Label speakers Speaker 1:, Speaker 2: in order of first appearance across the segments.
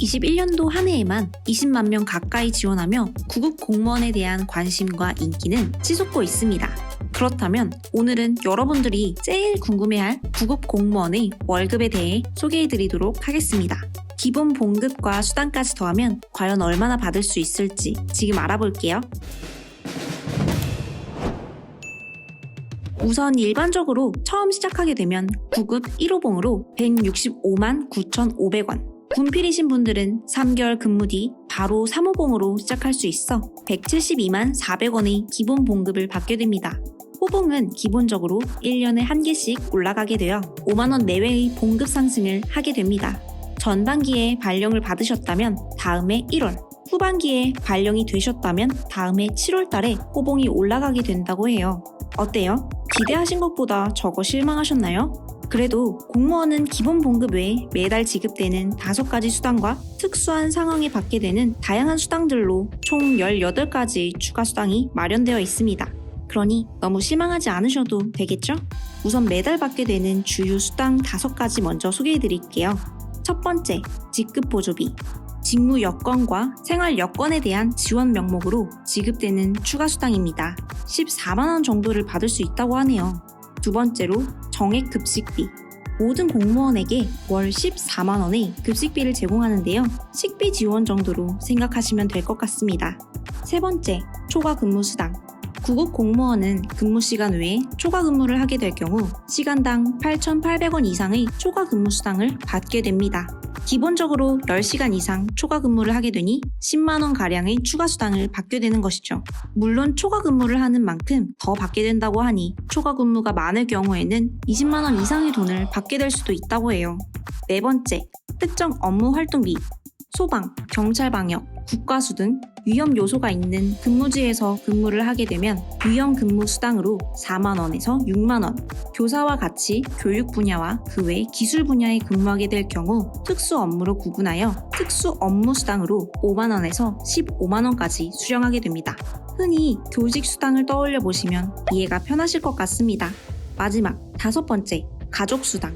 Speaker 1: 21년도 한 해에만 20만 명 가까이 지원하며 구급 공무원에 대한 관심과 인기는 치솟고 있습니다. 그렇다면 오늘은 여러분들이 제일 궁금해할 구급 공무원의 월급에 대해 소개해드리도록 하겠습니다. 기본 봉급과 수당까지 더하면 과연 얼마나 받을 수 있을지 지금 알아볼게요. 우선 일반적으로 처음 시작하게 되면 구급 1호봉으로 165만 9,500원. 군필이신 분들은 3개월 근무 뒤 바로 3호봉으로 시작할 수 있어 172만 400원의 기본 봉급을 받게 됩니다. 호봉은 기본적으로 1년에 한 개씩 올라가게 되어 5만원 내외의 봉급 상승을 하게 됩니다. 전반기에 발령을 받으셨다면 다음해 1월, 후반기에 발령이 되셨다면 다음해 7월 달에 호봉이 올라가게 된다고 해요. 어때요? 기대하신 것보다 적어 실망하셨나요? 그래도 공무원은 기본 봉급 외에 매달 지급되는 다섯 가지 수당과 특수한 상황에 받게 되는 다양한 수당들로 총 18가지 추가 수당이 마련되어 있습니다. 그러니 너무 실망하지 않으셔도 되겠죠? 우선 매달 받게 되는 주요 수당 다섯 가지 먼저 소개해 드릴게요. 첫 번째, 직급 보조비. 직무 여건과 생활 여건에 대한 지원 명목으로 지급되는 추가 수당입니다. 14만원 정도를 받을 수 있다고 하네요. 두 번째로 정액 급식비. 모든 공무원에게 월 14만 원의 급식비를 제공하는데요. 식비 지원 정도로 생각하시면 될 것 같습니다. 세 번째, 초과 근무 수당. 구급 공무원은 근무 시간 외에 초과 근무를 하게 될 경우 시간당 8,800원 이상의 초과 근무 수당을 받게 됩니다. 기본적으로 10시간 이상 초과 근무를 하게 되니 10만원 가량의 추가 수당을 받게 되는 것이죠. 물론 초과 근무를 하는 만큼 더 받게 된다고 하니 초과 근무가 많을 경우에는 20만원 이상의 돈을 받게 될 수도 있다고 해요. 네 번째, 특정 업무 활동비. 소방, 경찰 방역, 국가수 등 위험 요소가 있는 근무지에서 근무를 하게 되면 위험 근무 수당으로 4만 원에서 6만 원, 교사와 같이 교육 분야와 그 외 기술 분야에 근무하게 될 경우 특수 업무로 구분하여 특수 업무 수당으로 5만 원에서 15만 원까지 수령하게 됩니다. 흔히 교직 수당을 떠올려 보시면 이해가 편하실 것 같습니다. 마지막 다섯 번째, 가족 수당.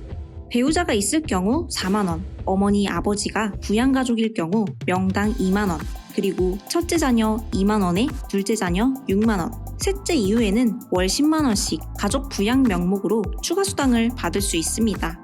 Speaker 1: 배우자가 있을 경우 4만원, 어머니, 아버지가 부양가족일 경우 명당 2만원, 그리고 첫째 자녀 2만원에 둘째 자녀 6만원, 셋째 이후에는 월 10만원씩 가족 부양 명목으로 추가 수당을 받을 수 있습니다.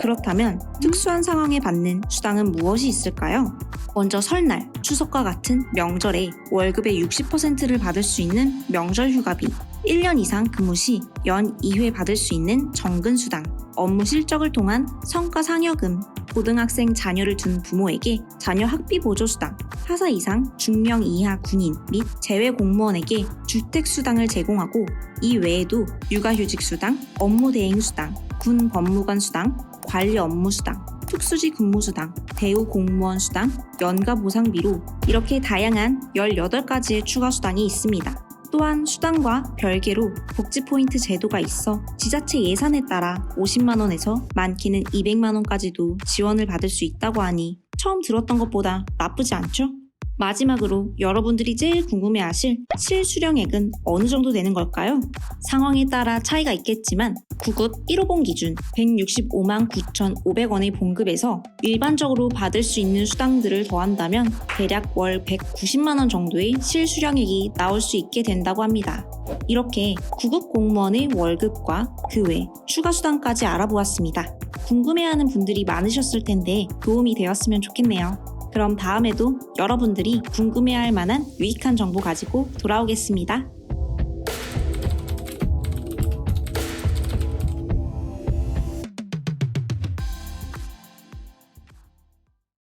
Speaker 1: 그렇다면 특수한 상황에 받는 수당은 무엇이 있을까요? 먼저 설날, 추석과 같은 명절에 월급의 60%를 받을 수 있는 명절 휴가비, 1년 이상 근무 시 연 2회 받을 수 있는 정근 수당, 업무 실적을 통한 성과 상여금, 고등학생 자녀를 둔 부모에게 자녀 학비 보조 수당, 하사 이상 중령 이하 군인 및 재외 공무원에게 주택 수당을 제공하고 이 외에도 육아휴직 수당, 업무 대행 수당, 군 법무관 수당, 관리 업무 수당, 특수지 근무 수당, 대우 공무원 수당, 연가 보상비로 이렇게 다양한 18가지의 추가 수당이 있습니다. 또한 수당과 별개로 복지 포인트 제도가 있어 지자체 예산에 따라 50만원에서 많게는 200만원까지도 지원을 받을 수 있다고 하니 처음 들었던 것보다 나쁘지 않죠? 마지막으로 여러분들이 제일 궁금해하실 실수령액은 어느 정도 되는 걸까요? 상황에 따라 차이가 있겠지만 구급 1호봉 기준 165만 9,500원의 봉급에서 일반적으로 받을 수 있는 수당들을 더한다면 대략 월 190만 원 정도의 실수령액이 나올 수 있게 된다고 합니다. 이렇게 구급 공무원의 월급과 그 외 추가 수당까지 알아보았습니다. 궁금해하는 분들이 많으셨을 텐데 도움이 되었으면 좋겠네요. 그럼 다음에도 여러분들이 궁금해할 만한 유익한 정보 가지고 돌아오겠습니다.